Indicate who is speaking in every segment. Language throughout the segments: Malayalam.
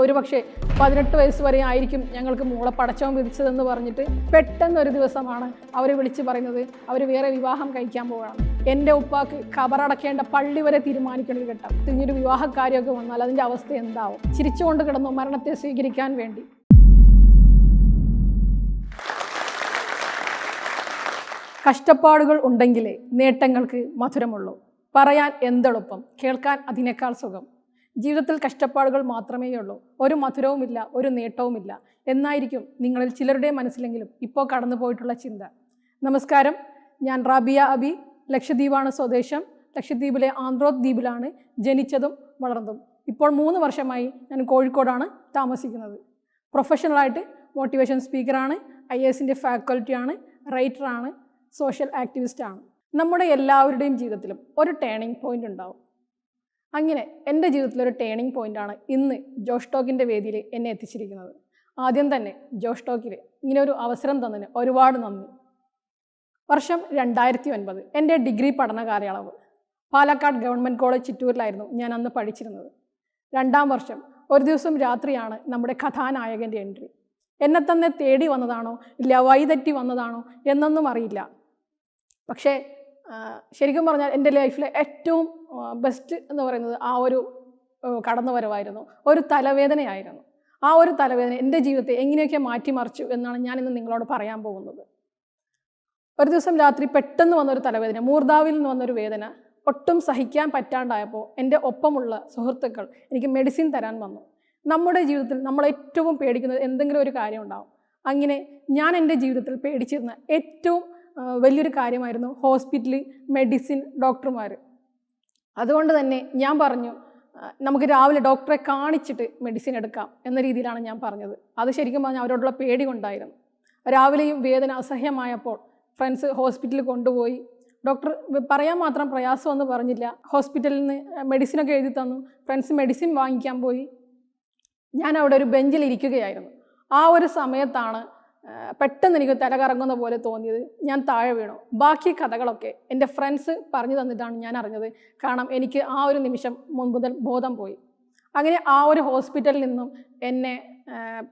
Speaker 1: ഒരു പക്ഷേ പതിനെട്ട് വയസ്സ് വരെ ആയിരിക്കും ഞങ്ങൾക്ക് മോളെ പടച്ചവൻ വിധിച്ചതെന്ന് പറഞ്ഞിട്ട് പെട്ടെന്ന് ഒരു ദിവസമാണ് അവർ വിളിച്ച് പറയുന്നത്. അവർ വേറെ വിവാഹം കഴിക്കാൻ പോവുകയാണ്. എന്റെ ഉപ്പാക്ക് ഖബറടക്കേണ്ട പള്ളി വരെ തീരുമാനിക്കേണ്ടത് കേട്ടോ ഇനിയൊരു വിവാഹക്കാര്യമൊക്കെ വന്നാൽ അതിന്റെ അവസ്ഥ എന്താവും? ചിരിച്ചുകൊണ്ട് കിടന്നു മരണത്തെ സ്വീകരിക്കാൻ വേണ്ടി. കഷ്ടപ്പാടുകൾ ഉണ്ടെങ്കിലേ നേട്ടങ്ങൾക്ക് മധുരമുള്ളൂ. പറയാൻ എന്തെളുപ്പം? കേൾക്കാൻ അതിനേക്കാൾ സുഖം. ജീവിതത്തിൽ കഷ്ടപ്പാടുകൾ മാത്രമേ ഉള്ളൂ. ഒരു മധുരവുമില്ല ഒരു നേട്ടവുമില്ല എന്നായിരിക്കും നിങ്ങളിൽ ചിലരുടെ മനസ്സിലെങ്കിലും ഇപ്പോൾ കടന്നു പോയിട്ടുള്ള ചിന്ത. നമസ്കാരം. ഞാൻ റാബിയ അബി ലക്ഷദ്വീപാണ് സ്വദേശം. ലക്ഷദ്വീപിലെ ആന്ധ്രോത് ദ്വീപിലാണ് ജനിച്ചതും വളർന്നതും. ഇപ്പോൾ മൂന്ന് വർഷമായി ഞാൻ കോഴിക്കോടാണ് താമസിക്കുന്നത്. പ്രൊഫഷണലായിട്ട് മോട്ടിവേഷൻ സ്പീക്കറാണ് ഐ എസിന്റെ ഫാക്കൽറ്റിയാണ് റൈറ്ററാണ് സോഷ്യൽ ആക്ടിവിസ്റ്റാണ് നമ്മുടെ എല്ലാവരുടെയും ജീവിതത്തിലും ഒരു ടേണിംഗ് പോയിന്റ് ഉണ്ടാവും. അങ്ങനെ എന്റെ ജീവിതത്തിലൊരു ടേണിംഗ് പോയിന്റാണ് ഇന്ന് ജോഷ് ടോക്കിന്റെ വേദിയിൽ എന്നെ എത്തിച്ചിരിക്കുന്നത്. ആദ്യം തന്നെ ജോഷ് ടോക്കിൽ ഇങ്ങനെ ഒരു അവസരം തന്നതിന് ഒരുപാട് നന്ദി. വർഷം രണ്ടായിരത്തി ഒൻപത് എന്റെ ഡിഗ്രി പഠന കാലയളവ്. പാലക്കാട് ഗവൺമെന്റ് കോളേജ് ചിറ്റൂരിലായിരുന്നു ഞാൻ അന്ന് പഠിച്ചിരുന്നത്. രണ്ടാം വർഷം ഒരു ദിവസം രാത്രിയാണ് നമ്മുടെ കഥാനായകന്റെ എൻട്രി. എന്നെ തന്നെ തേടി വന്നതാണോ ഇല്ല വഴിതെറ്റി വന്നതാണോ എന്നൊന്നും അറിയില്ല. പക്ഷേ ശരിക്കും പറഞ്ഞാൽ എന്റെ ലൈഫിലെ ഏറ്റവും ബെസ്റ്റ് എന്ന് പറയുന്നത് ആ ഒരു കടന്നുവരവായിരുന്നു. ഒരു തലവേദനയായിരുന്നു. ആ ഒരു തലവേദന എന്റെ ജീവിതത്തെ എങ്ങനെയൊക്കെ മാറ്റിമറിച്ചു എന്നാണ് ഞാൻ ഇന്ന് നിങ്ങളോട് പറയാൻ പോകുന്നത്. ഒരു ദിവസം രാത്രി പെട്ടെന്ന് വന്നൊരു തലവേദന മൂർദാവിൽ നിന്ന് വന്നൊരു വേദന ഒട്ടും സഹിക്കാൻ പറ്റാണ്ടായപ്പോൾ എന്റെ ഒപ്പമുള്ള സുഹൃത്തുക്കൾ എനിക്ക് മെഡിസിൻ തരാൻ വന്നു. നമ്മുടെ ജീവിതത്തിൽ നമ്മൾ ഏറ്റവും പേടിക്കുന്നത് എന്തെങ്കിലും ഒരു കാര്യം ഉണ്ടാവും. അങ്ങനെ ഞാൻ എന്റെ ജീവിതത്തിൽ പേടിച്ചിരുന്ന ഏറ്റവും വലിയൊരു കാര്യമായിരുന്നു ഹോസ്പിറ്റലിൽ മെഡിസിൻ ഡോക്ടർമാർ അതുകൊണ്ട് തന്നെ ഞാൻ പറഞ്ഞു നമുക്ക് രാവിലെ ഡോക്ടറെ കാണിച്ചിട്ട് മെഡിസിൻ എടുക്കാം എന്ന രീതിയിലാണ് ഞാൻ പറഞ്ഞത്. അത് ശരിക്കും പറഞ്ഞാൽ അവരോടുള്ള പേടി കൊണ്ടായിരുന്നു. രാവിലെയും വേദന അസഹ്യമായപ്പോൾ ഫ്രണ്ട്സ് ഹോസ്പിറ്റലിൽ കൊണ്ടുപോയി. ഡോക്ടർ പറയാൻ മാത്രം പ്രയാസമൊന്നും പറഞ്ഞില്ല. ഹോസ്പിറ്റലിൽ നിന്ന് മെഡിസിനൊക്കെ എഴുതി തന്നു. ഫ്രണ്ട്സ് മെഡിസിൻ വാങ്ങിക്കാൻ പോയി. ഞാൻ അവിടെ ഒരു ബെഞ്ചിൽ ഇരിക്കുകയായിരുന്നു. ആ ഒരു സമയത്താണ് പെട്ടെന്ന് എനിക്ക് തല കറങ്ങുന്ന പോലെ തോന്നിയത് ഞാൻ താഴെ വീണു. ബാക്കി കഥകളൊക്കെ എന്റെ ഫ്രണ്ട്സ് പറഞ്ഞു തന്നിട്ടാണ് ഞാൻ അറിഞ്ഞത്. കാരണം എനിക്ക് ആ ഒരു നിമിഷം മുൻപുതൽ ബോധം പോയി. അങ്ങനെ ആ ഒരു ഹോസ്പിറ്റലിൽ നിന്നും എന്നെ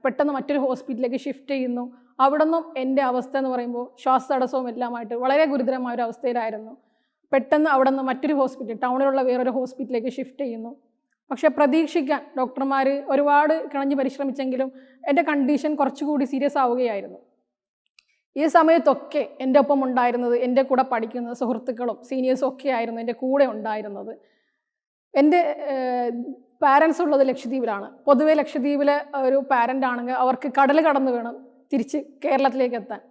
Speaker 1: പെട്ടെന്ന് മറ്റൊരു ഹോസ്പിറ്റലിലേക്ക് ഷിഫ്റ്റ് ചെയ്യുന്നു. അവിടെ നിന്നും എന്റെ അവസ്ഥ എന്ന് പറയുമ്പോൾ ശ്വാസതടസ്സവും എല്ലാമായിട്ട് വളരെ ഗുരുതരമായ ഒരു അവസ്ഥയിലായിരുന്നു. പെട്ടെന്ന് അവിടെ നിന്ന് മറ്റൊരു ഹോസ്പിറ്റൽ ടൗണിലുള്ള വേറൊരു ഹോസ്പിറ്റലിലേക്ക് ഷിഫ്റ്റ് ചെയ്യുന്നു. പക്ഷേ പ്രതീക്ഷിക്കാൻ ഡോക്ടർമാർ ഒരുപാട് കിണഞ്ഞ് പരിശ്രമിച്ചെങ്കിലും എന്റെ കണ്ടീഷൻ കുറച്ചുകൂടി സീരിയസ് ആവുകയായിരുന്നു. ഈ സമയത്തൊക്കെ എന്റെ ഒപ്പം ഉണ്ടായിരുന്നത് എന്റെ കൂടെ പഠിക്കുന്ന സുഹൃത്തുക്കളും സീനിയേഴ്സും ഒക്കെ ആയിരുന്നു എന്റെ കൂടെ ഉണ്ടായിരുന്നത്. എന്റെ പാരൻസ് ഉള്ളത് ലക്ഷദ്വീപിലാണ്. പൊതുവെ ലക്ഷദ്വീപിലെ ഒരു പാരന്റ് ആണെങ്കിൽ അവർക്ക് കടൽ കടന്നു വേണം തിരിച്ച് കേരളത്തിലേക്ക് എത്താൻ.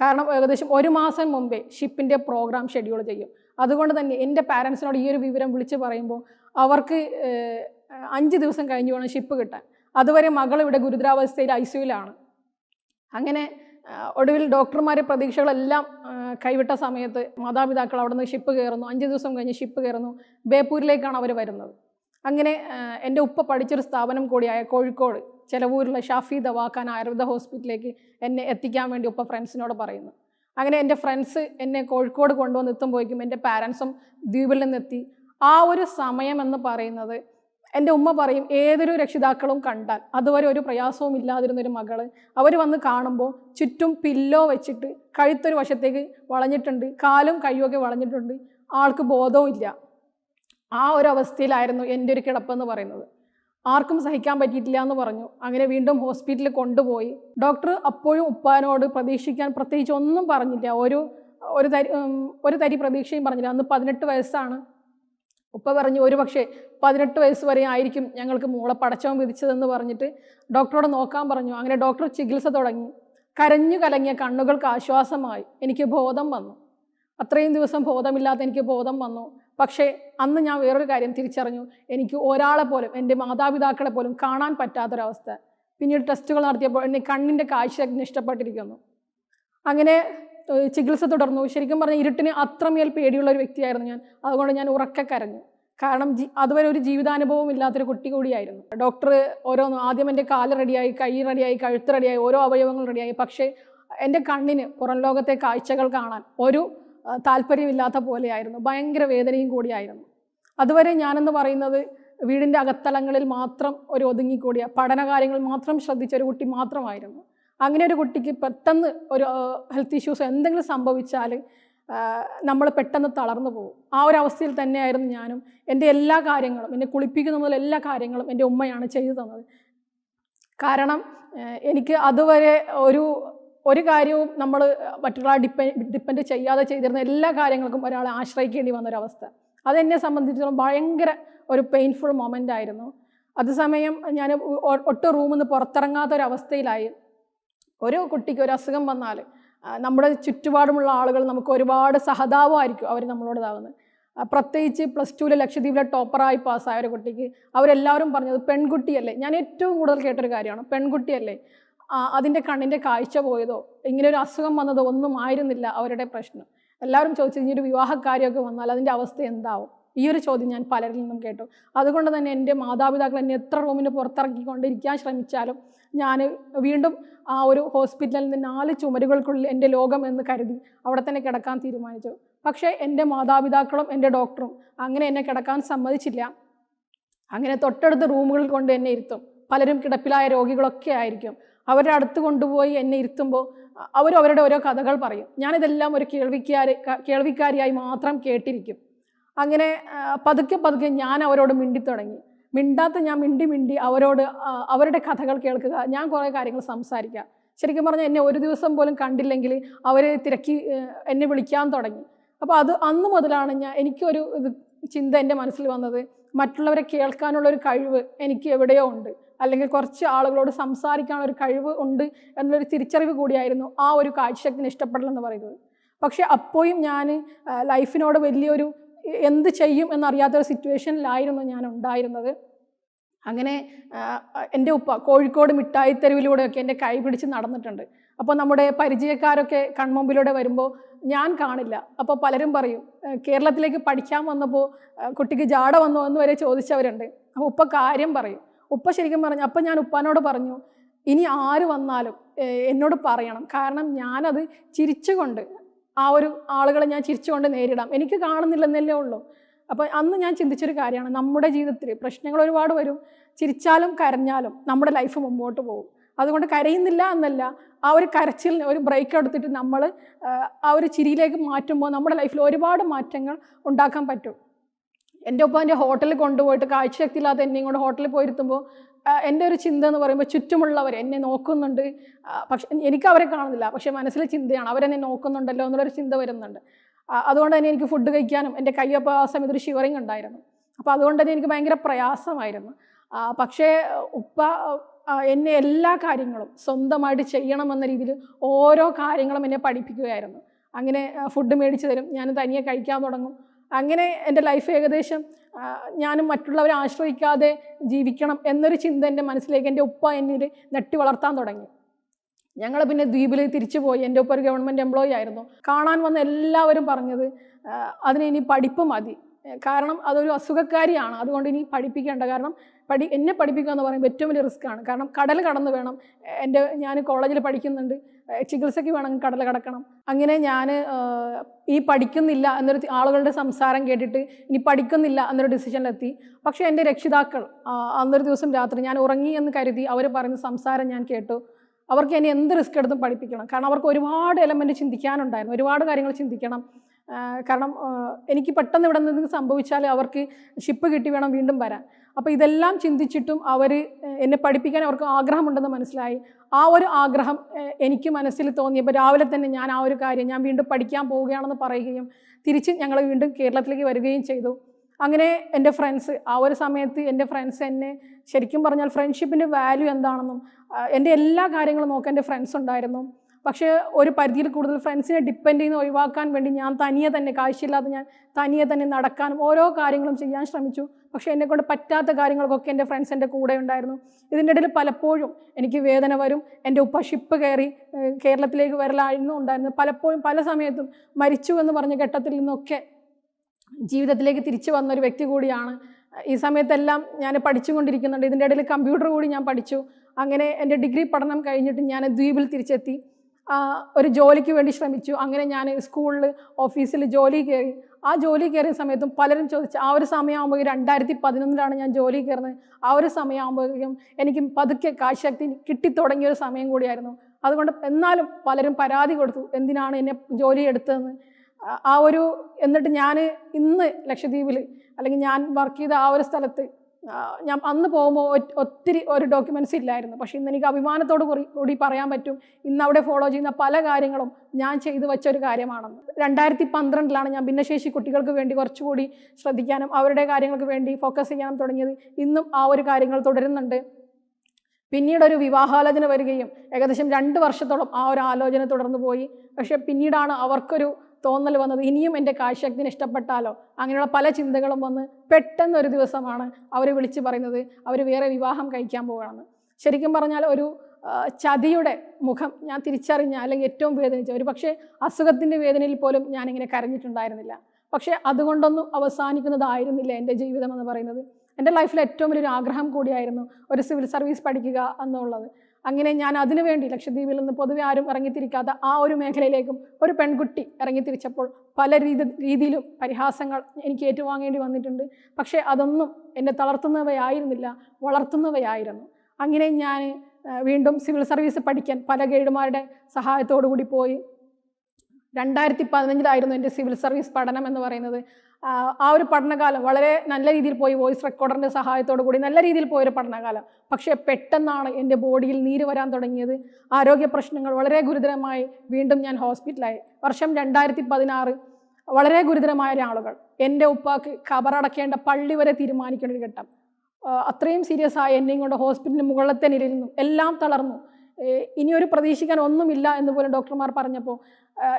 Speaker 1: കാരണം ഏകദേശം ഒരു മാസം മുമ്പേ ഷിപ്പിന്റെ പ്രോഗ്രാം ഷെഡ്യൂൾ ചെയ്യും. അതുകൊണ്ട് തന്നെ എന്റെ പാരൻസിനോട് ഈ ഒരു വിവരം വിളിച്ച് പറയുമ്പോൾ അവർക്ക് അഞ്ച് ദിവസം കഴിഞ്ഞു വേണം ഷിപ്പ് കിട്ടാൻ. അതുവരെ മകൾ ഇവിടെ ഗുരുതരാവസ്ഥയിൽ ഐ സിയുലാണ് അങ്ങനെ ഒടുവിൽ ഡോക്ടർമാർ പ്രതീക്ഷകളെല്ലാം കൈവിട്ട സമയത്ത് മാതാപിതാക്കൾ അവിടെ നിന്ന് ഷിപ്പ് കയറുന്നു. അഞ്ച് ദിവസം കഴിഞ്ഞ് ഷിപ്പ് കയറുന്നു. ബേപ്പൂരിലേക്കാണ് അവർ വരുന്നത്. അങ്ങനെ എന്റെ ഉപ്പ പഠിച്ചൊരു സ്ഥാപനം കൂടിയായ കോഴിക്കോട് ചെലവൂരിലെ ഷാഫി ദവാഖാൻ ആയുർവേദ ഹോസ്പിറ്റലിലേക്ക് എന്നെ എത്തിക്കാൻ വേണ്ടി ഉപ്പ ഫ്രണ്ട്സിനോട് പറയുന്നു. അങ്ങനെ എന്റെ ഫ്രണ്ട്സ് എന്നെ കോഴിക്കോട് കൊണ്ടുവന്ന് എത്തുമ്പോഴേക്കും എന്റെ പാരൻസും ദ്വീപിൽ നിന്നെത്തി. ആ ഒരു സമയം എന്ന് പറയുന്നത് എന്റെ ഉമ്മ പറയും ഏതൊരു രക്ഷിതാക്കളും കണ്ടാൽ അതുവരെ ഒരു പ്രയാസവും ഇല്ലാതിരുന്നൊരു മകൾ അവർ വന്ന് കാണുമ്പോൾ ചുറ്റും പില്ലോ വെച്ചിട്ട് കഴുത്തൊരു വശത്തേക്ക് വളഞ്ഞിട്ടുണ്ട് കാലും കൈയൊക്കെ വളഞ്ഞിട്ടുണ്ട്. ആൾക്ക് ബോധവും ഇല്ല. ആ ഒരു അവസ്ഥയിലായിരുന്നു എന്റെ ഒരു കിടപ്പെന്ന് പറയുന്നത്. ആർക്കും സഹിക്കാൻ പറ്റിയിട്ടില്ല എന്ന് പറഞ്ഞു. അങ്ങനെ വീണ്ടും ഹോസ്പിറ്റലിൽ കൊണ്ടുപോയി. ഡോക്ടർ അപ്പോഴും ഉപ്പാനോട് പ്രതീക്ഷിക്കാൻ പ്രത്യേകിച്ച് ഒന്നും പറഞ്ഞില്ല. ഒരു ഒരു തരി ഒരു തരി പ്രതീക്ഷയും പറഞ്ഞില്ല. അന്ന് പതിനെട്ട് വയസ്സാണ്. ഉപ്പ പറഞ്ഞു ഒരു പക്ഷേ പതിനെട്ട് വയസ്സ് വരെ ആയിരിക്കും ഞങ്ങൾക്ക് മോളെ പടച്ചവൻ വിധിച്ചതെന്ന് പറഞ്ഞിട്ട് ഡോക്ടറോട് നോക്കാൻ പറഞ്ഞു. അങ്ങനെ ഡോക്ടർ ചികിത്സ തുടങ്ങി. കരഞ്ഞു കലങ്ങിയ കണ്ണുകൾക്ക് ആശ്വാസമായി. എനിക്ക് ബോധം വന്നു. അത്രയും ദിവസം ബോധമില്ലാത്ത എനിക്ക് ബോധം വന്നു. പക്ഷേ അന്ന് ഞാൻ വേറൊരു കാര്യം തിരിച്ചറിഞ്ഞു. എനിക്ക് ഒരാളെ പോലും എന്റെ മാതാപിതാക്കളെ പോലും കാണാൻ പറ്റാത്തൊരവസ്ഥ. പിന്നീട് ടെസ്റ്റുകൾ നടത്തിയപ്പോൾ എന്റെ കണ്ണിന്റെ കാഴ്ച നഷ്ടപ്പെട്ടിരിക്കുന്നു അങ്ങനെ ചികിത്സ തുടർന്നു. ശരിക്കും പറഞ്ഞാൽ ഇരുട്ടിന് അത്രമേൽ പേടിയുള്ള ഒരു വ്യക്തിയായിരുന്നു ഞാൻ. അതുകൊണ്ട് ഞാൻ ഉറക്കെ കരഞ്ഞു. കാരണം ജി അതുവരെ ഒരു ജീവിതാനുഭവം ഇല്ലാത്തൊരു കുട്ടി കൂടിയായിരുന്നു. ഡോക്ടർ ഓരോന്ന് ആദ്യം എന്റെ കാൽ റെഡിയായി കൈ റെഡിയായി കഴുത്ത് റെഡിയായി ഓരോ അവയവങ്ങൾ റെഡിയായി. പക്ഷേ എന്റെ കണ്ണിന് പുറം ലോകത്തെ കാഴ്ചകൾ കാണാൻ ഒരു താല്പര്യമില്ലാത്ത പോലെയായിരുന്നു. ഭയങ്കര വേദനയും കൂടിയായിരുന്നു. അതുവരെ ഞാനെന്ന് പറയുന്നത് വീടിന്റെ അകത്തളങ്ങളിൽ മാത്രം ഒരു ഒതുങ്ങിക്കൂടിയ പഠനകാര്യങ്ങൾ മാത്രം ശ്രദ്ധിച്ച ഒരു കുട്ടി മാത്രമായിരുന്നു. അങ്ങനെ ഒരു കുട്ടിക്ക് പെട്ടെന്ന് ഒരു ഹെൽത്ത് ഇഷ്യൂസ് എന്തെങ്കിലും സംഭവിച്ചാൽ നമ്മൾ പെട്ടെന്ന് തളർന്നു പോകും. ആ ഒരു അവസ്ഥയിൽ തന്നെയായിരുന്നു ഞാനും. എന്റെ എല്ലാ കാര്യങ്ങളും എന്നെ കുളിപ്പിക്കുന്ന മുതൽ എല്ലാ കാര്യങ്ങളും എന്റെ ഉമ്മയാണ് ചെയ്തു തന്നത്. കാരണം എനിക്ക് അതുവരെ ഒരു ഒരു കാര്യവും നമ്മൾ മറ്റുള്ള ഡിപ്പെ ഡിപ്പെൻഡ് ചെയ്യാതെ ചെയ്തിരുന്ന എല്ലാ കാര്യങ്ങൾക്കും ഒരാളെ ആശ്രയിക്കേണ്ടി വന്നൊരവസ്ഥ. അതെന്നെ സംബന്ധിച്ചിടത്തോളം ഭയങ്കര ഒരു പെയിൻഫുൾ മൊമെന്റ് ആയിരുന്നു. അതേസമയം ഞാൻ ഒട്ട് റൂമിൽ നിന്ന് പുറത്തിറങ്ങാത്ത ഒരു അവസ്ഥയിലായി ഒരു കുട്ടിക്ക് ഒരു അസുഖം വന്നാൽ നമ്മുടെ ചുറ്റുപാടുമുള്ള ആളുകൾ നമുക്ക് ഒരുപാട് സഹതാപമായിരിക്കും അവർ നമ്മളോട് ഇതാകുന്നത് പ്രത്യേകിച്ച് പ്ലസ് ടുവിലെ ലക്ഷദ്വീപിലെ ടോപ്പറായി പാസ്സായ ഒരു കുട്ടിക്ക് അവരെല്ലാവരും പറഞ്ഞത് പെൺകുട്ടിയല്ലേ? ഞാൻ ഏറ്റവും കൂടുതൽ കേട്ടൊരു കാര്യമാണ് പെൺകുട്ടിയല്ലേ? അതിന്റെ കണ്ണിന്റെ കാഴ്ച പോയതോ ഇങ്ങനെ ഒരു അസുഖം വന്നതോ ഒന്നും ആയിരുന്നില്ല അവരുടെ പ്രശ്നം. എല്ലാവരും ചോദിച്ചു ഇനി ഒരു വിവാഹക്കാര്യമൊക്കെ വന്നാൽ അതിന്റെ അവസ്ഥ എന്താവും? ഈ ഒരു ചോദ്യം ഞാൻ പലരിൽ നിന്നും കേട്ടു. അതുകൊണ്ട് തന്നെ എന്റെ മാതാപിതാക്കൾ എന്നെ എത്ര റൂമിന് പുറത്തിറക്കിക്കൊണ്ടിരിക്കാൻ ശ്രമിച്ചാലും ഞാൻ വീണ്ടും ആ ഒരു ഹോസ്പിറ്റലിൽ നിന്ന് നാല് ചുമരുകൾക്കുള്ളിൽ എന്റെ ലോകം എന്ന് കരുതി അവിടെ തന്നെ കിടക്കാൻ തീരുമാനിച്ചു. പക്ഷേ എന്റെ മാതാപിതാക്കളും എന്റെ ഡോക്ടറും അങ്ങനെ എന്നെ കിടക്കാൻ സമ്മതിച്ചില്ല. അങ്ങനെ തൊട്ടടുത്ത റൂമുകളിൽ കൊണ്ട് എന്നെ ഇരുത്തും. പലരും കിടപ്പിലായ രോഗികളൊക്കെ ആയിരിക്കും. അവരുടെ അടുത്ത് കൊണ്ടുപോയി എന്നെ ഇരുത്തുമ്പോൾ അവർ അവരുടെ ഓരോ കഥകൾ പറയും. ഞാനിതെല്ലാം ഒരു കേൾവിക്കാരി കേൾവിക്കാരിയായി മാത്രം കേട്ടിരിക്കും. അങ്ങനെ പതുക്കെ പതുക്കെ ഞാൻ അവരോട് മിണ്ടിത്തുടങ്ങി. മിണ്ടാത്ത ഞാൻ മിണ്ടി മിണ്ടി അവരോട് അവരുടെ കഥകൾ കേൾക്കുക ഞാൻ കുറേ കാര്യങ്ങൾ സംസാരിക്കുക. ശരിക്കും പറഞ്ഞാൽ എന്നെ ഒരു ദിവസം പോലും കണ്ടില്ലെങ്കിൽ അവർ തിരക്കി എന്നെ വിളിക്കാൻ തുടങ്ങി. അപ്പോൾ അത് അന്ന് മുതലാണ് ഞാൻ എനിക്കൊരു ചിന്ത എന്റെ മനസ്സിൽ വന്നത്. മറ്റുള്ളവരെ കേൾക്കാനുള്ളൊരു കഴിവ് എനിക്ക് എവിടെയോ ഉണ്ട്. അല്ലെങ്കിൽ കുറച്ച് ആളുകളോട് സംസാരിക്കാനുള്ള ഒരു കഴിവ് ഉണ്ട് എന്നുള്ളൊരു തിരിച്ചറിവ് കൂടിയായിരുന്നു ആ ഒരു കാഴ്ചശക്തിന് ഇഷ്ടപ്പെടലെന്ന് പറയുന്നത്. പക്ഷേ അപ്പോഴും ഞാൻ ലൈഫിനോട് വലിയൊരു എന്ത് ചെയ്യും എന്നറിയാത്തൊരു സിറ്റുവേഷനിലായിരുന്നു ഞാൻ ഉണ്ടായിരുന്നത്. അങ്ങനെ എന്റെ ഉപ്പ കോഴിക്കോട് മിഠായി തെരുവിലൂടെയൊക്കെ എന്റെ കൈ പിടിച്ച് നടന്നിട്ടുണ്ട്. അപ്പോൾ നമ്മുടെ പരിചയക്കാരൊക്കെ കൺമുമ്പിലൂടെ വരുമ്പോൾ ഞാൻ കാണില്ല. അപ്പോൾ പലരും പറയും കേരളത്തിലേക്ക് പഠിക്കാൻ വന്നപ്പോൾ കുട്ടിക്ക് ജാട വന്നോ എന്ന് വരെ ചോദിച്ചവരുണ്ട്. അപ്പോൾ ഉപ്പ കാര്യം പറയും. ഉപ്പ ശരിക്കും പറഞ്ഞു അപ്പം ഞാൻ ഉപ്പാനോട് പറഞ്ഞു ഇനി ആര് വന്നാലും എന്നോട് പറയണം. കാരണം ഞാനത് ചിരിച്ചുകൊണ്ട് ആ ഒരു ആളുകളെ ഞാൻ ചിരിച്ചുകൊണ്ട് നേരിടാം. എനിക്ക് കാണുന്നില്ലെന്നല്ലേ ഉള്ളൂ. അപ്പോൾ അന്ന് ഞാൻ ചിന്തിച്ചൊരു കാര്യമാണ് നമ്മുടെ ജീവിതത്തിൽ പ്രശ്നങ്ങൾ ഒരുപാട് വരും. ചിരിച്ചാലും കരഞ്ഞാലും നമ്മുടെ ലൈഫ് മുമ്പോട്ട് പോകും. അതുകൊണ്ട് കരയുന്നില്ല എന്നല്ല ആ ഒരു കരച്ചിൽ ഒരു ബ്രേക്ക് എടുത്തിട്ട് നമ്മൾ ആ ഒരു ചിരിയിലേക്ക് മാറ്റുമ്പോൾ നമ്മുടെ ലൈഫിൽ ഒരുപാട് മാറ്റങ്ങൾ ഉണ്ടാക്കാൻ പറ്റും. എന്റെ ഒപ്പം എന്റെ ഹോട്ടലിൽ കൊണ്ടുപോയിട്ട് കാഴ്ചശക്തി ഇല്ലാതെ എന്നെയും കൊണ്ട് ഹോട്ടലിൽ പോയിരുത്തുമ്പോൾ എന്റെ ഒരു ചിന്ത എന്ന് പറയുമ്പോൾ ചുറ്റുമുള്ളവർ എന്നെ നോക്കുന്നുണ്ട്. പക്ഷെ എനിക്ക് അവരെ കാണുന്നില്ല. പക്ഷെ മനസ്സിൽ ചിന്തയാണ് അവരെന്നെ നോക്കുന്നുണ്ടല്ലോ എന്നുള്ളൊരു ചിന്ത വരുന്നുണ്ട്. അതുകൊണ്ട് തന്നെ എനിക്ക് ഫുഡ് കഴിക്കാനും എന്റെ കയ്യപ്പോൾ ആ സമയത്ത് ഒരു ഷിവറിങ് ഉണ്ടായിരുന്നു. അപ്പോൾ അതുകൊണ്ട് തന്നെ എനിക്ക് ഭയങ്കര പ്രയാസമായിരുന്നു. പക്ഷേ ഉപ്പ എന്നെ എല്ലാ കാര്യങ്ങളും സ്വന്തമായിട്ട് ചെയ്യണമെന്ന രീതിയിൽ ഓരോ കാര്യങ്ങളും എന്നെ പഠിപ്പിക്കുകയായിരുന്നു. അങ്ങനെ ഫുഡ് മേടിച്ച് തരും. ഞാൻ തനിയെ കഴിക്കാൻ തുടങ്ങും. അങ്ങനെ എന്റെ ലൈഫ് ഏകദേശം ഞാനും മറ്റുള്ളവരെ ആശ്രയിക്കാതെ ജീവിക്കണം എന്നൊരു ചിന്ത എന്റെ മനസ്സിലേക്ക് എന്റെ ഉപ്പ എന്നിൽ നെട്ടി വളർത്താൻ തുടങ്ങി. ഞങ്ങൾ പിന്നെ ദ്വീപിൽ തിരിച്ചു പോയി. എന്റെ ഉപ്പ ഒരു ഗവൺമെന്റ് എംപ്ലോയി ആയിരുന്നു. കാണാൻ വന്ന എല്ലാവരും പറഞ്ഞത് അതിന് ഇനി പഠിപ്പ് മതി. കാരണം അതൊരു അസുഖക്കാരിയാണ്. അതുകൊണ്ട് ഇനി പഠിപ്പിക്കേണ്ട. കാരണം പഠി എന്നെ പഠിപ്പിക്കുക എന്ന് പറയുമ്പോൾ ഏറ്റവും വലിയ റിസ്ക്കാണ് കാരണം കടൽ കടന്ന് വേണം. എന്റെ ഞാൻ കോളേജിൽ പഠിക്കുന്നുണ്ട്. ചികിത്സയ്ക്ക് വേണമെങ്കിൽ കടൽ കടക്കണം. അങ്ങനെ ഞാൻ ഈ പഠിക്കുന്നില്ല എന്നൊരു ആളുകളുടെ സംസാരം കേട്ടിട്ട് ഇനി പഠിക്കുന്നില്ല എന്നൊരു ഡിസിഷനിലെത്തി പക്ഷേ എന്റെ രക്ഷിതാക്കൾ അന്നൊരു ദിവസം രാത്രി ഞാൻ ഉറങ്ങി എന്ന് കരുതി അവർ പറയുന്ന സംസാരം ഞാൻ കേട്ടു. അവർക്ക് എന്നെ എന്ത് റിസ്ക് എടുത്തും പഠിപ്പിക്കണം. കാരണം അവർക്ക് ഒരുപാട് എലമെന്റ് ചിന്തിക്കാനുണ്ടായിരുന്നു. ഒരുപാട് കാര്യങ്ങൾ ചിന്തിക്കണം. കാരണം എനിക്ക് പെട്ടെന്ന് ഇവിടെ നിന്ന് സംഭവിച്ചാൽ അവർക്ക് ഷിപ്പ് കിട്ടി വേണം വീണ്ടും വരാൻ. അപ്പോൾ ഇതെല്ലാം ചിന്തിച്ചിട്ടും അവർ എന്നെ പഠിപ്പിക്കാൻ അവർക്ക് ആഗ്രഹമുണ്ടെന്ന് മനസ്സിലായി. ആ ഒരു ആഗ്രഹം എനിക്ക് മനസ്സിൽ തോന്നിയപ്പോൾ രാവിലെ തന്നെ ഞാൻ ആ ഒരു കാര്യം ഞാൻ വീണ്ടും പഠിക്കാൻ പോവുകയാണെന്ന് പറയുകയും തിരിച്ച് ഞങ്ങൾ വീണ്ടും കേരളത്തിലേക്ക് വരികയും ചെയ്തു. അങ്ങനെ എന്റെ ഫ്രണ്ട്സ് ആ ഒരു സമയത്ത് എന്റെ ഫ്രണ്ട്സ് എന്നെ ശരിക്കും പറഞ്ഞാൽ ഫ്രണ്ട്ഷിപ്പിന്റെ വാല്യൂ എന്താണെന്നും എന്റെ എല്ലാ കാര്യങ്ങളും നോക്കാൻ എന്റെ ഫ്രണ്ട്സ് ഉണ്ടായിരുന്നു. പക്ഷേ ഒരു പരിധിയിൽ കൂടുതൽ ഫ്രണ്ട്സിനെ ഡിപ്പെൻഡ് ചെയ്യുന്ന ഒഴിവാക്കാൻ വേണ്ടി ഞാൻ തനിയെ തന്നെ കാഴ്ചയില്ലാതെ ഞാൻ തനിയെ തന്നെ നടക്കാനും ഓരോ കാര്യങ്ങളും ചെയ്യാൻ ശ്രമിച്ചു. പക്ഷേ എന്നെക്കൊണ്ട് പറ്റാത്ത കാര്യങ്ങൾക്കൊക്കെ എന്റെ ഫ്രണ്ട്സ് എന്റെ കൂടെ ഉണ്ടായിരുന്നു. ഇതിന്റെ ഇടയിൽ പലപ്പോഴും എനിക്ക് വേദന വരും. എന്റെ ഉപ്പ ഷിപ്പ് കയറി കേരളത്തിലേക്ക് വരലായിരുന്നു ഉണ്ടായിരുന്നത്. പലപ്പോഴും പല സമയത്തും മരിച്ചു എന്ന് പറഞ്ഞ ഘട്ടത്തിൽ നിന്നൊക്കെ ജീവിതത്തിലേക്ക് തിരിച്ചു വന്ന ഒരു വ്യക്തി കൂടിയാണ്. ഈ സമയത്തെല്ലാം ഞാൻ പഠിച്ചുകൊണ്ടിരിക്കുന്നുണ്ട്. ഇതിന്റെ ഇടയിൽ കമ്പ്യൂട്ടർ കൂടി ഞാൻ പഠിച്ചു. അങ്ങനെ എന്റെ ഡിഗ്രി പഠനം കഴിഞ്ഞിട്ട് ഞാൻ ദ്വീപിൽ തിരിച്ചെത്തി. ഒരു ജോലിക്ക് വേണ്ടി ശ്രമിച്ചു. അങ്ങനെ ഞാൻ സ്കൂളിൽ ഓഫീസിൽ ജോലി കയറി. ആ ജോലി കയറിയ സമയത്തും പലരും ചോദിച്ചു ആ ഒരു സമയമാകുമ്പോൾ രണ്ടായിരത്തി പതിനൊന്നിലാണ് ഞാൻ ജോലി കയറുന്നത്. ആ ഒരു സമയമാകുമ്പോഴേക്കും എനിക്ക് പതുക്കെ കാശക്തി കിട്ടിത്തുടങ്ങിയ ഒരു സമയം കൂടിയായിരുന്നു. അതുകൊണ്ട് എന്നാലും പലരും പരാതി കൊടുത്തു എന്തിനാണ് എന്നെ ജോലി എടുത്തതെന്ന്? ആ- ഒരു എന്നിട്ട് ഞാൻ ഇന്ന് ലക്ഷദ്വീപിൽ അല്ലെങ്കിൽ ഞാൻ വർക്ക് ചെയ്ത ആ ഒരു സ്ഥലത്ത് ഞാൻ അന്ന് പോകുമ്പോൾ ഒത്തിരി ഒരു ഡോക്യുമെന്റ്സ് ഇല്ലായിരുന്നു. പക്ഷേ ഇന്ന് എനിക്ക് അഭിമാനത്തോട് കൂടി പറയാൻ പറ്റും ഇന്ന് അവിടെ ഫോളോ ചെയ്യുന്ന പല കാര്യങ്ങളും ഞാൻ ചെയ്തു വെച്ച ഒരു കാര്യമാണെന്ന്. രണ്ടായിരത്തി പന്ത്രണ്ടിലാണ് ഞാൻ ഭിന്നശേഷി കുട്ടികൾക്ക് വേണ്ടി കുറച്ചുകൂടി ശ്രദ്ധിക്കാനും അവരുടെ കാര്യങ്ങൾക്ക് വേണ്ടി ഫോക്കസ് ചെയ്യാനും തുടങ്ങിയത്. ഇന്നും ആ ഒരു കാര്യങ്ങൾ തുടരുന്നുണ്ട്. പിന്നീട് ഒരു വിവാഹാലോചന വരികയും ഏകദേശം രണ്ട് വർഷത്തോളം ആ ഒരു ആലോചന തുടർന്നു പോയി. പക്ഷേ പിന്നീടാണ് അവർക്കൊരു തോന്നൽ വന്നത് ഇനിയും എന്റെ കാഴ്ചശക്തിനെ ഇഷ്ടപ്പെട്ടാലോ? അങ്ങനെയുള്ള പല ചിന്തകളും വന്ന് പെട്ടെന്ന് ഒരു ദിവസമാണ് അവർ വിളിച്ച് പറയുന്നത് അവർ വേറെ വിവാഹം കഴിക്കാൻ പോവുകയാണെന്ന്. ശരിക്കും പറഞ്ഞാൽ ഒരു ചതിയുടെ മുഖം ഞാൻ തിരിച്ചറിഞ്ഞ അല്ലെങ്കിൽ ഏറ്റവും വേദനിച്ച ഒരു പക്ഷേ അസുഖത്തിന്റെ വേദനയിൽ പോലും ഞാനിങ്ങനെ കരഞ്ഞിട്ടുണ്ടായിരുന്നില്ല. പക്ഷേ അതുകൊണ്ടൊന്നും അവസാനിക്കുന്നതായിരുന്നില്ല എന്റെ ജീവിതം എന്ന് പറയുന്നത്. എന്റെ ലൈഫിൽ ഏറ്റവും വലിയൊരു ആഗ്രഹം കൂടിയായിരുന്നു ഒരു സിവിൽ സർവീസ് പഠിക്കുക എന്നുള്ളത്. അങ്ങനെ ഞാൻ അതിനു വേണ്ടി ലക്ഷദ്വീപിൽ നിന്ന് പൊതുവെ ആരും ഇറങ്ങിത്തിരിക്കാത്ത ആ ഒരു മേഖലയിലേക്കും ഒരു പെൺകുട്ടി ഇറങ്ങിത്തിരിച്ചപ്പോൾ പല രീതി രീതിയിലും പരിഹാസങ്ങൾ എനിക്ക് ഏറ്റുവാങ്ങേണ്ടി വന്നിട്ടുണ്ട്. പക്ഷേ അതൊന്നും എന്നെ തളർത്തുന്നവയായിരുന്നില്ല വളർത്തുന്നവയായിരുന്നു. അങ്ങനെ ഞാൻ വീണ്ടും സിവിൽ സർവീസ് പഠിക്കാൻ പല ഗൈഡുമാരുടെ സഹായത്തോടു കൂടി പോയി. രണ്ടായിരത്തി പതിനഞ്ചിലായിരുന്നു എന്റെ സിവിൽ സർവീസ് പഠനം എന്ന് പറയുന്നത്. ആ, ഒരു പഠനകാലം വളരെ നല്ല രീതിയിൽ പോയി. വോയിസ് റെക്കോർഡറിന്റെ സഹായത്തോടു കൂടി നല്ല രീതിയിൽ പോയൊരു പഠനകാലം. പക്ഷേ പെട്ടെന്നാണ് എന്റെ ബോഡിയിൽ നീര് വരാൻ തുടങ്ങിയത്. ആരോഗ്യ പ്രശ്നങ്ങൾ വളരെ ഗുരുതരമായി വീണ്ടും ഞാൻ ഹോസ്പിറ്റലായി. വർഷം രണ്ടായിരത്തി പതിനാറ് വളരെ ഗുരുതരമായ ഒരാളുകൾ. എന്റെ ഉപ്പാക്ക് ഖബറടക്കേണ്ട പള്ളി വരെ തീരുമാനിക്കേണ്ട ഒരു ഘട്ടം. അത്രയും സീരിയസ് ആയി എന്നെയും കൊണ്ട് ഹോസ്പിറ്റലിന്റെ മുകളിലത്തെ നിലയിൽ നിന്നും എല്ലാം തളർന്നു. ഇനിയൊരു പ്രതീക്ഷിക്കാൻ ഒന്നുമില്ല എന്ന് പോലും ഡോക്ടർമാർ പറഞ്ഞപ്പോൾ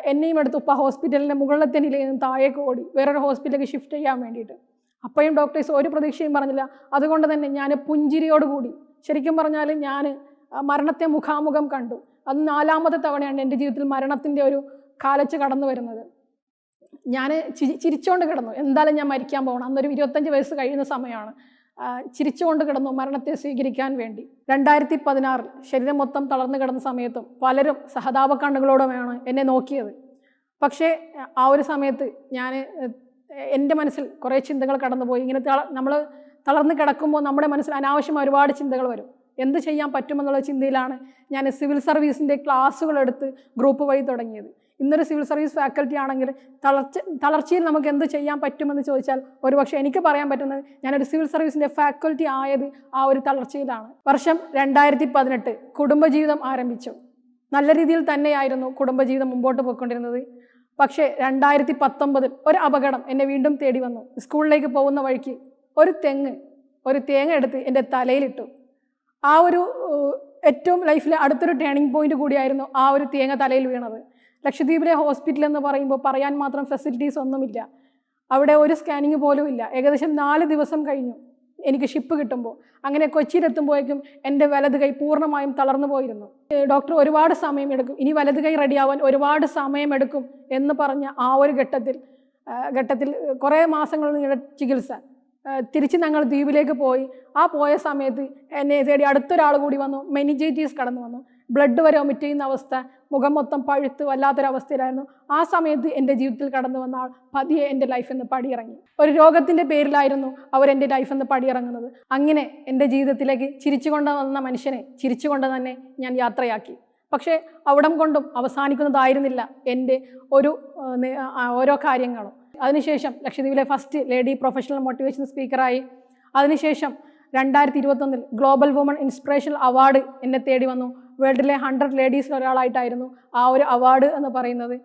Speaker 1: എന്നെയും എടുത്ത് ഉപ്പ ഹോസ്പിറ്റലിന്റെ മുകളിലത്തെ നിലയിൽ നിന്ന് താഴേക്ക് ഓടി വേറൊരു ഹോസ്പിറ്റലിലേക്ക് ഷിഫ്റ്റ് ചെയ്യാൻ വേണ്ടിയിട്ട്. അപ്പോഴും ഡോക്ടേഴ്സ് ഒരു പ്രതീക്ഷയും പറഞ്ഞില്ല. അതുകൊണ്ട് തന്നെ ഞാൻ പുഞ്ചിരിയോടുകൂടി ശരിക്കും പറഞ്ഞാൽ ഞാൻ മരണത്തെ മുഖാമുഖം കണ്ടു. അത് നാലാമത്തെ തവണയാണ് എന്റെ ജീവിതത്തിൽ മരണത്തിന്റെ ഒരു കാലച്ച് കടന്നു വരുന്നത്. ഞാൻ ചിരി ചിരിച്ചുകൊണ്ട് കിടന്നു. എന്തായാലും ഞാൻ മരിക്കാൻ പോകണം. അന്നൊരു ഇരുപത്തഞ്ച് വയസ്സ് കഴിയുന്ന സമയമാണ്. ചിരിച്ചുകൊണ്ട് കിടന്നു മരണത്തെ സ്വീകരിക്കാൻ വേണ്ടി. രണ്ടായിരത്തി പതിനാറിൽ ശരീരം മൊത്തം തളർന്നു കിടന്ന സമയത്തും പലരും സഹതാപ കണ്ണുകളോടുമാണ് എന്നെ നോക്കിയത്. പക്ഷേ ആ ഒരു സമയത്ത് ഞാൻ എന്റെ മനസ്സിൽ കുറേ ചിന്തകൾ കടന്നുപോയി. ഇങ്ങനെ തള നമ്മൾ തളർന്ന് കിടക്കുമ്പോൾ നമ്മുടെ മനസ്സിൽ അനാവശ്യമായ ഒരുപാട് ചിന്തകൾ വരും. എന്ത് ചെയ്യാൻ പറ്റുമെന്നുള്ള ചിന്തയിലാണ് ഞാൻ സിവിൽ സർവീസിന്റെ ക്ലാസ്സുകളെടുത്ത് ഗ്രൂപ്പ് വഴി തുടങ്ങിയത്. ഇന്നൊരു സിവിൽ സർവീസ് ഫാക്കൽറ്റി ആണെങ്കിൽ തളർച്ച തളർച്ചയിൽ നമുക്ക് എന്ത് ചെയ്യാൻ പറ്റുമെന്ന് ചോദിച്ചാൽ ഒരുപക്ഷെ എനിക്ക് പറയാൻ പറ്റുന്നത് ഞാനൊരു സിവിൽ സർവീസിന്റെ ഫാക്കൽറ്റി ആയത് ആ ഒരു തളർച്ചയിലാണ്. വർഷം രണ്ടായിരത്തി പതിനെട്ട് കുടുംബജീവിതം ആരംഭിച്ചു. നല്ല രീതിയിൽ തന്നെയായിരുന്നു കുടുംബജീവിതം മുമ്പോട്ട് പോയിക്കൊണ്ടിരുന്നത്. പക്ഷേ രണ്ടായിരത്തി പത്തൊമ്പതിൽ ഒരു അപകടം എന്നെ വീണ്ടും തേടി വന്നു. സ്കൂളിലേക്ക് പോകുന്ന വഴിക്ക് ഒരു തെങ്ങ് ഒരു തേങ്ങ എടുത്ത് എന്റെ തലയിലിട്ടു. ആ ഒരു ഏറ്റവും ലൈഫിലെ അടുത്തൊരു ടേണിംഗ് പോയിന്റ് കൂടിയായിരുന്നു ആ ഒരു തേങ്ങ തലയിൽ വീണത്. ലക്ഷദ്വീപിലെ ഹോസ്പിറ്റൽ എന്ന് പറയുമ്പോൾ പറയാൻ മാത്രം ഫെസിലിറ്റീസ് ഒന്നുമില്ല. അവിടെ ഒരു സ്കാനിങ് പോലും ഇല്ല. ഏകദേശം നാല് ദിവസം കഴിഞ്ഞു എനിക്ക് ഷിപ്പ് കിട്ടുമ്പോൾ. അങ്ങനെ കൊച്ചിയിലെത്തുമ്പോഴേക്കും എന്റെ വലത് കൈ പൂർണമായും തളർന്നു പോയിരുന്നു. ഡോക്ടർ ഒരുപാട് സമയം എടുക്കും. ഇനി വലത് കൈ റെഡിയാവാൻ ഒരുപാട് സമയമെടുക്കും എന്ന് പറഞ്ഞ ആ ഒരു ഘട്ടത്തിൽ ഘട്ടത്തിൽ കുറേ മാസങ്ങൾ നിങ്ങളുടെ ചികിത്സ. തിരിച്ച് ഞങ്ങൾ ദ്വീപിലേക്ക് പോയി. ആ പോയ സമയത്ത് എന്നെ തേടി അടുത്തൊരാൾ കൂടി വന്നു. മെനിജൈറ്റീസ് കടന്നു വന്നു. ബ്ലഡ് വരെ ഒമിറ്റ് ചെയ്യുന്ന അവസ്ഥ മുഖം മൊത്തം പഴുത്ത് വല്ലാത്തൊരവസ്ഥയിലായിരുന്നു. ആ സമയത്ത് എന്റെ ജീവിതത്തിൽ കടന്നു വന്ന ആൾ പതിയെ എന്റെ ലൈഫ് എന്ന് പടിയിറങ്ങി. ഒരു രോഗത്തിന്റെ പേരിലായിരുന്നു അവർ എന്റെ ലൈഫ് എന്ന് പടിയിറങ്ങുന്നത്. അങ്ങനെ എന്റെ ജീവിതത്തിലേക്ക് ചിരിച്ചുകൊണ്ട് വന്ന മനുഷ്യനെ ചിരിച്ചുകൊണ്ട് തന്നെ ഞാൻ യാത്രയാക്കി. പക്ഷേ അവിടം കൊണ്ടും അവസാനിക്കുന്നതായിരുന്നില്ല എന്റെ ഒരു ഓരോ കാര്യങ്ങളും. അതിനുശേഷം ലക്ഷദ്വീപിലെ ഫസ്റ്റ് ലേഡി പ്രൊഫഷണൽ മോട്ടിവേഷൻ സ്പീക്കറായി അതിനുശേഷം രണ്ടായിരത്തി ഇരുപത്തൊന്നിൽ ഗ്ലോബൽ വുമൺ ഇൻസ്പിറേഷണൽ അവാർഡ് എന്നെ തേടി വന്നു. വേൾഡിലെ ഹൺഡ്രഡ് ലേഡീസിൽ ഒരാളായിട്ടായിരുന്നു ആ ഒരു അവാർഡ് എന്ന് പറയുന്നത്.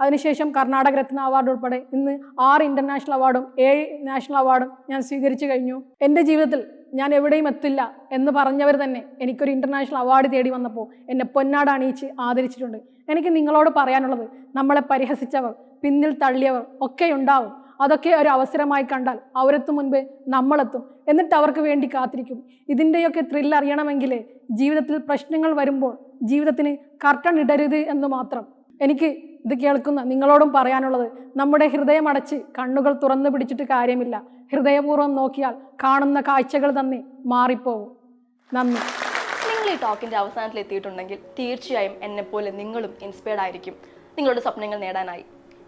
Speaker 1: അതിനുശേഷം കർണാടക രത്ന അവാർഡ് ഉൾപ്പെടെ ഇന്ന് ആറ് ഇന്റർനാഷണൽ അവാർഡും ഏഴ് നാഷണൽ അവാർഡും ഞാൻ സ്വീകരിച്ചു കഴിഞ്ഞു. എന്റെ ജീവിതത്തിൽ ഞാൻ എവിടെയും എത്തില്ല എന്ന് പറഞ്ഞവർ തന്നെ എനിക്കൊരു ഇന്റർനാഷണൽ അവാർഡ് തേടി വന്നപ്പോൾ എന്നെ പൊന്നാട് അണിയിച്ച് ആദരിച്ചിട്ടുണ്ട്. എനിക്ക് നിങ്ങളോട് പറയാനുള്ളത് നമ്മളെ പരിഹസിച്ചവർ പിന്നിൽ തള്ളിയവർ ഒക്കെ ഉണ്ടാവും. അതൊക്കെ ഒരു അവസരമായി കണ്ടാൽ അവരെത്തും മുൻപേ നമ്മളെത്തും. എന്നിട്ട് അവർക്ക് വേണ്ടി കാത്തിരിക്കും. ഇതിന്റെയൊക്കെ ത്രില്ല് അറിയണമെങ്കിലേ ജീവിതത്തിൽ പ്രശ്നങ്ങൾ വരുമ്പോൾ ജീവിതത്തിന് കർട്ടൺ ഇടരുത് എന്ന് മാത്രം. എനിക്ക് ഇത് കേൾക്കുന്ന നിങ്ങളോടും പറയാനുള്ളത് നമ്മുടെ ഹൃദയം അടച്ച് കണ്ണുകൾ തുറന്നു പിടിച്ചിട്ട് കാര്യമില്ല. ഹൃദയപൂർവം നോക്കിയാൽ കാണുന്ന കാഴ്ചകൾ തന്നെ മാറിപ്പോവും. നന്ദി.
Speaker 2: നിങ്ങൾ ഈ ടോക്കിന്റെ അവസാനത്തിൽ എത്തിയിട്ടുണ്ടെങ്കിൽ തീർച്ചയായും എന്നെപ്പോലെ നിങ്ങളും ഇൻസ്പയർഡ് ആയിരിക്കും. നിങ്ങളുടെ സ്വപ്നങ്ങൾ നേടാനായി.